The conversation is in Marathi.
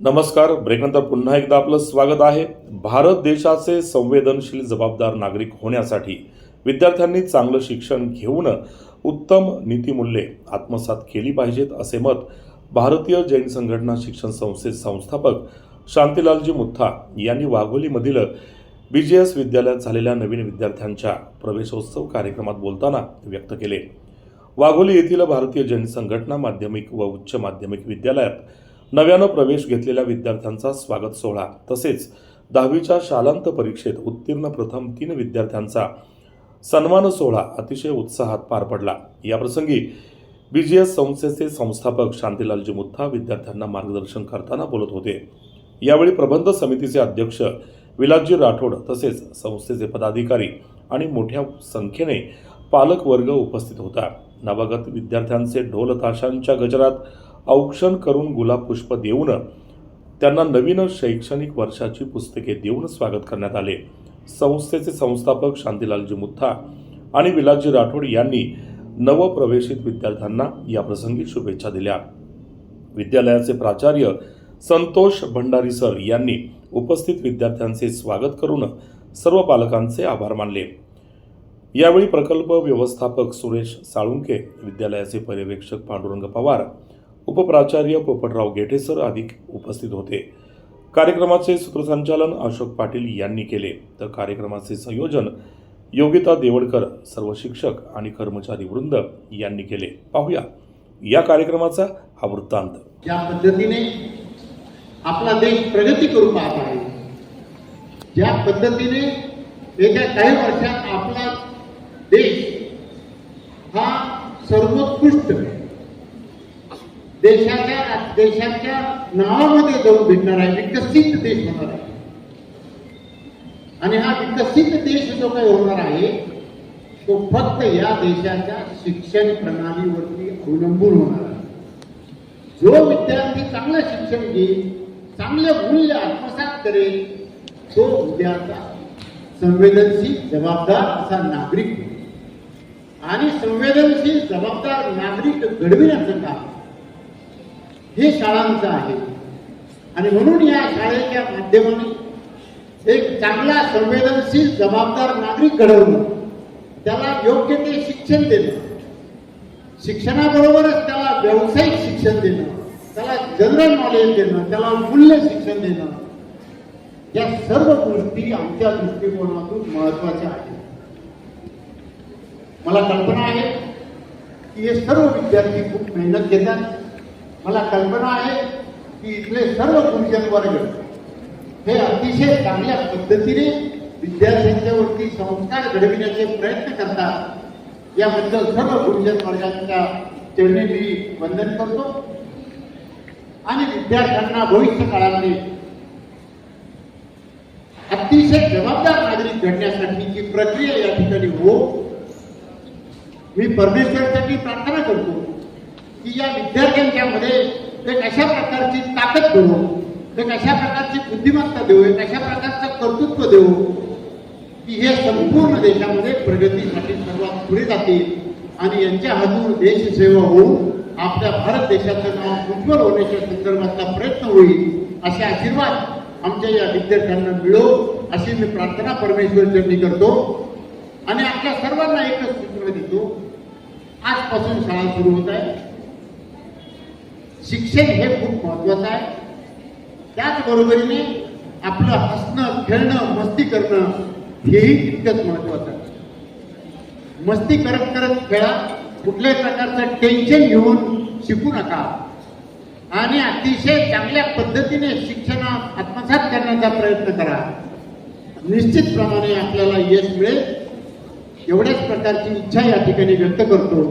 नमस्कार. ब्रेकनंतर पुन्हा एकदा आपलं स्वागत आहे. भारत देशाचे संवेदनशील जबाबदार नागरिक होण्यासाठी विद्यार्थ्यांनी चांगलं शिक्षण घेऊन उत्तम नीतिमूल्ये आत्मसात केली पाहिजेत असे मत भारतीय जैन संघटना शिक्षण संस्थेचे संस्थापक शांतीलालजी मुत्था यांनी वाघोलीमधील बी जी एस विद्यालयात झालेल्या नवीन विद्यार्थ्यांच्या प्रवेशोत्सव कार्यक्रमात बोलताना व्यक्त केले. वाघोली येथील भारतीय जैन संघटना माध्यमिक व उच्च माध्यमिक विद्यालयात नव्यानं प्रवेश घेतलेल्या विद्यार्थ्यांचा स्वागत सोहळा. तसेच दहावीच्या शालांत परीक्षेत उत्तीर्ण प्रथम तीन विद्यार्थ्यांचा सन्मान सोहळा अतिशय उत्साहात पार पडला. याप्रसंगी बी जी एस संस्थेचे संस्थापक शांतीलालजी मुत्था विद्यार्थ्यांना मार्गदर्शन करताना बोलत होते. यावेळी प्रबंध समितीचे अध्यक्ष विलासजी राठोड तसेच संस्थेचे पदाधिकारी आणि मोठ्या संख्येने पालक वर्ग उपस्थित होता. नवागत विद्यार्थ्यांचे ढोल ताशांच्या गजरात औक्षण करून गुलाब पुष्प देऊन त्यांना नवीन शैक्षणिक वर्षाची पुस्तके देऊन स्वागत करण्यात आले. संस्थेचे संस्थापक शांतीलालजी मुत्था आणि विलासजी राठोड यांनी नवप्रवेशित विद्यार्थ्यांना याप्रसंगी शुभेच्छा दिल्या. विद्यालयाचे प्राचार्य संतोष भंडारी सर यांनी उपस्थित विद्यार्थ्यांचे स्वागत करून सर्व पालकांचे आभार मानले. यावेळी प्रकल्प व्यवस्थापक सुरेश साळुंके विद्यालयाचे पर्यवेक्षक पांडुरंग पवार उपप्राचार्य पोपटराव गेटेसर आदी उपस्थित होते. कार्यक्रमाचे सूत्रसंचालन अशोक पाटील यांनी केले. तर कार्यक्रमाचे संयोजन योगिता देवडकर सर्व शिक्षक आणि कर्मचारी वृंद यांनी केले. पाहूया. या कार्यक्रमाचा हा वृत्तांत. ज्या पद्धतीने आपला देश प्रगती करू पाहत आहे. ज्या पद्धतीने येत्या काही वर्षात आपला देश हा सर्वोत्कृष्ट देशाच्या देशाच्या नावामध्ये जाऊन भेटणार आहे विकसित देश होणार आहे. आणि हा विकसित देश जो काही होणार आहे तो फक्त या देशाच्या शिक्षण प्रणालीवरती अवलंबून होणार आहे. जो विद्यार्थी चांगलं शिक्षण घेईल चांगलं मूल्य आत्मसात करेल तो उद्याचा संवेदनशील जबाबदार असा नागरिक आणि संवेदनशील जबाबदार नागरिक घडविण्याचं काम हे शाळांचं आहे. आणि म्हणून या शाळेच्या माध्यमाने एक चांगला संवेदनशील जबाबदार नागरिक घडवणं त्याला योग्य ते शिक्षण देणं शिक्षणाबरोबरच त्याला व्यावसायिक शिक्षण देणं त्याला जनरल नॉलेज देणं त्याला मूल्य शिक्षण देणं या सर्व गोष्टी आमच्या दृष्टिकोनातून महत्त्वाच्या आहेत. मला कल्पना आहे की हे सर्व विद्यार्थी खूप मेहनत घेतात. मला कल्पना आहे की इथले सर्व गुरुजन वर्ग हे अतिशय चांगल्या पद्धतीने विद्यार्थ्यांच्यावरती संस्कार घडविण्याचे प्रयत्न करतात. याबद्दल सर्व गुरुजन वर्गांच्या चरणी मी वंदन करतो. आणि विद्यार्थ्यांना भविष्य काळामध्ये अतिशय जबाबदार नागरिक घडण्यासाठीची प्रक्रिया या ठिकाणी हो मी परमेश्वरसाठी प्रार्थना करतो. की या विद्यार्थ्यांच्या मध्ये एक अशा प्रकारची ताकद देऊ? एक अशा प्रकारची बुद्धिमत्ता देऊ? एक अशा प्रकारचं कर्तृत्व देऊ? की हे संपूर्ण देशामध्ये प्रगतीसाठी सर्वात पुढे जातील आणि यांच्या हातून देशसेवा होऊन आपल्या भारत देशाचं नाव उज्ज्वल होण्याच्या संदर्भातला प्रयत्न होईल असे आशीर्वाद आमच्या या विद्यार्थ्यांना मिळो अशी मी प्रार्थना परमेश्वर चरणी करतो. आणि आपल्या सर्वांना एकच सूचना देतो. आजपासून शाळा सुरू होत आहे. शिक्षण हे खूप महत्वाचं आहे. त्याचबरोबरीने आपलं हसणं खेळणं मस्ती करणं हेही तितकंच महत्वाचं आहे. मस्ती करत करत खेळा कुठल्याही प्रकारचं टेन्शन घेऊन शिकू नका. आणि अतिशय चांगल्या पद्धतीने शिक्षणात आत्मसात करण्याचा प्रयत्न करा. निश्चितप्रमाणे आपल्याला यश मिळेल. एवढ्याच प्रकारची इच्छा या ठिकाणी व्यक्त करतो.